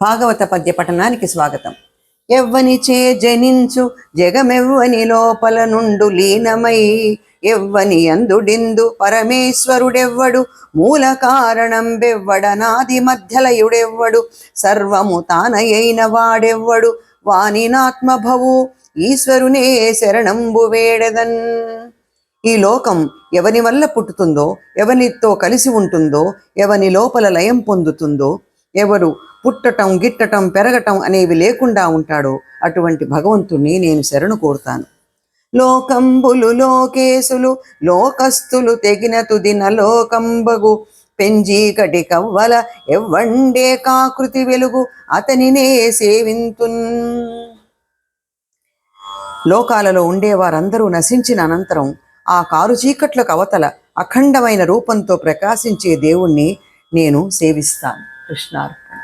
భాగవత పద్య పఠనానికి స్వాగతం. ఎవ్వనిచే జనించు జగమెవ్వని లోపల నుండు లీనమై ఎవ్వని అందుడిందు పరమేశ్వరుడెవ్వడు మూల కారణం బెవ్వడనాది మధ్యలయుడెవ్వడు సర్వము తానయైన వాడెవ్వడు వానినాత్మభవు ఈశ్వరునే శరణంబు వేడదన్. ఈ లోకం ఎవని వల్ల పుట్టుతుందో ఎవనితో కలిసి ఉంటుందో ఎవని లోపల లయం పొందుతుందో ఎవరు పుట్టటం గిట్టటం పెరగటం అనేవి లేకుండా ఉంటాడో అటువంటి భగవంతుణ్ణి నేను శరణు కోరుతాను. లోకంబులు లోకేశులు లోకస్తులు తెగిన తుదిన లోకంబగు పెంజీకటి కవ్వల ఎవ్వండే కాకృతి వెలుగు అతనినే సేవింతున్. లోకాలలో ఉండేవారందరూ నశించిన అనంతరం ఆ కారు చీకట్లకు అవతల అఖండమైన రూపంతో ప్రకాశించే దేవుణ్ణి నేను సేవిస్తాను. कृष्णार्पण।